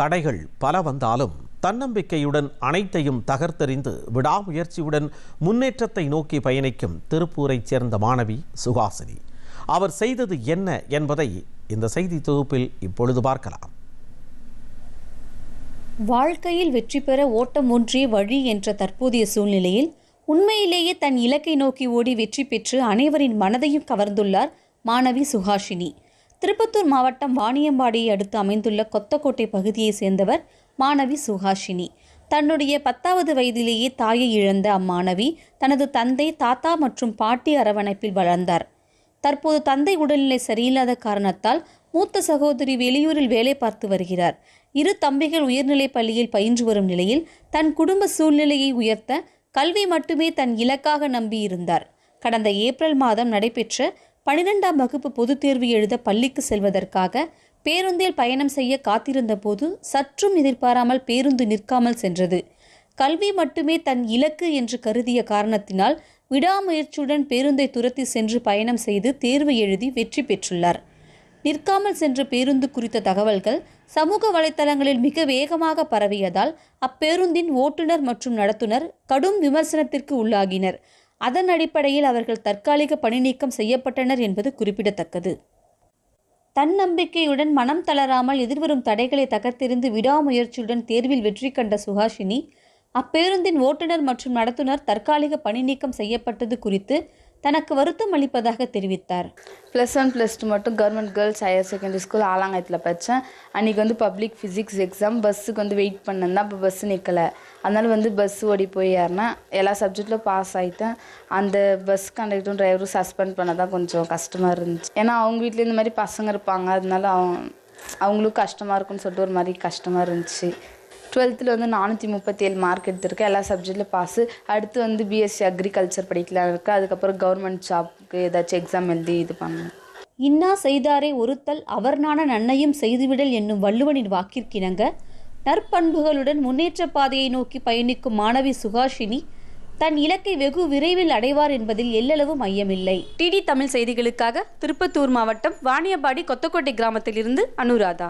தடைகள் பல வந்தாலும் தன்னம்பிக்கையுடன் அனைத்தையும் தகர்த்தெறிந்து விடாமுயற்சியுடன் முன்னேற்றத்தை நோக்கி பயணிக்கும் திருப்பூரைச் சேர்ந்த மாணவி சுஹாசினி. அவர் செய்தது என்ன என்பதை இந்த செய்தி தொகுப்பில் இப்பொழுது பார்க்கலாம். வாழ்க்கையில் வெற்றி பெற ஓட்டம் ஒன்றே வழி என்ற தற்போதைய சூழ்நிலையில் உண்மையிலேயே தன் இலக்கை நோக்கி ஓடி வெற்றி பெற்று அனைவரின் மனதையும் கவர்ந்துள்ளார் மாணவி சுஹாஷினி திருப்பத்தூர் மாவட்டம் வாணியம்பாடியை அடுத்து அமைந்துள்ள கொத்தக்கோட்டை பகுதியைச் சேர்ந்தவர் மாணவி சுஹாஷினி. தன்னுடைய பத்தாவது வயதிலேயே தாயை இழந்த அம்மாணவி தனது தந்தை தாத்தா மற்றும் பாட்டி அரவணைப்பில் வளர்ந்தார். தற்போது தந்தை உடல்நிலை சரியில்லாத காரணத்தால் மூத்த சகோதரி வெளியூரில் வேலை பார்த்து வருகிறார். இரு தம்பிகள் உயர்நிலைப் பள்ளியில் பயின்று வரும் நிலையில் தன் குடும்ப சூழ்நிலையை உயர்த்த கல்வி மட்டுமே தன் இலக்காக நம்பியிருந்தார். கடந்த ஏப்ரல் மாதம் நடைபெற்ற பனிரெண்டாம் வகுப்பு பொதுத் தேர்வு எழுத பள்ளிக்கு செல்வதற்காக பேருந்தில் பயணம் செய்ய காத்திருந்த போது சற்றும் எதிர்பாராமல் பேருந்து நிற்காமல் சென்றது. கல்வி மட்டுமே தன் இலக்கு என்று கருதிய காரணத்தினால் விடாமுயற்சியுடன் பேருந்தை துரத்தி சென்று பயணம் செய்து தேர்வு எழுதி வெற்றி பெற்றுள்ளார். நிற்காமல் சென்ற பேருந்து குறித்த தகவல்கள் சமூக வலைத்தளங்களில் மிக வேகமாக பரவியதால் அப்பேருந்தின் ஓட்டுநர் மற்றும் நடத்துனர் கடும் விமர்சனத்திற்கு உள்ளாகினர். அதன் அடிப்படையில் அவர்கள் தற்காலிக பணி நீக்கம் செய்யப்பட்டனர் என்பது குறிப்பிடத்தக்கது. தன்னம்பிக்கையுடன் மனம் தளராமல் எதிர்வரும் தடைகளை தகர்த்தெறிந்து விடாமுயற்சியுடன் தேர்வில் வெற்றி கண்ட சுஹாஷினி அப்பேருந்தின் ஓட்டுநர் மற்றும் நடத்துனர் தற்காலிக பணி நீக்கம் செய்யப்பட்டது குறித்து தனக்கு வருத்தம் அளிப்பதாக தெரிவித்தார். ப்ளஸ் ஒன் ப்ளஸ் டூ மட்டும் government girls higher secondary school ஆலாங்கத்தில் படித்தேன் அன்றைக்கி வந்து பப்ளிக் ஃபிசிக்ஸ் எக்ஸாம் பஸ்ஸுக்கு வந்து வெயிட் பண்ணேன். இப்போ பஸ் நிற்கலை அதனால் வந்து பஸ் ஓடி போய் ஏறினேன். எல்லா சப்ஜெக்டில் பாஸ் ஆகிட்டேன் அந்த பஸ் கண்டக்டரும் டிரைவரும் சஸ்பெண்ட் பண்ண தான் கொஞ்சம் கஷ்டமாக இருந்துச்சு. ஏன்னா அவங்க வீட்டில் இந்த மாதிரி பசங்க இருப்பாங்க. அதனால அவங்க அவங்களுக்கும் கஷ்டமாக இருக்கும்னு சொல்லிட்டு ஒரு மாதிரி கஷ்டமாக இருந்துச்சு. டுவெல்த்தில் வந்து நானூற்றி முப்பத்தி ஏழு மார்க் எடுத்திருக்கேன் எல்லா சப்ஜெக்டில் பாஸு அடுத்து வந்து பிஎஸ்சி அக்ரிகல்ச்சர் படிக்கலாம் இருக்கு அதுக்கப்புறம் கவர்மெண்ட் ஜாப்க்கு ஏதாச்சும் எக்ஸாம் எழுதி இது பண்ணேன் இன்னா செய்தாரை ஒருத்தல் அவர் நாண நன்னையும் செய்துவிடல் என்னும் வள்ளுவனின் வாக்கிற்கிணங்க. நற்பண்புகளுடன் முன்னேற்ற பாதையை நோக்கி பயணிக்கும் மாணவி சுகாஷினி தன் இலக்கை வெகு விரைவில் அடைவார் என்பதில் எல்லளவும் ஐயமில்லை. டிடி தமிழ் செய்திகளுக்காக திருப்பத்தூர் மாவட்டம் வாணியம்பாடி கொத்தக்கோட்டை கிராமத்திலிருந்து அனுராதா.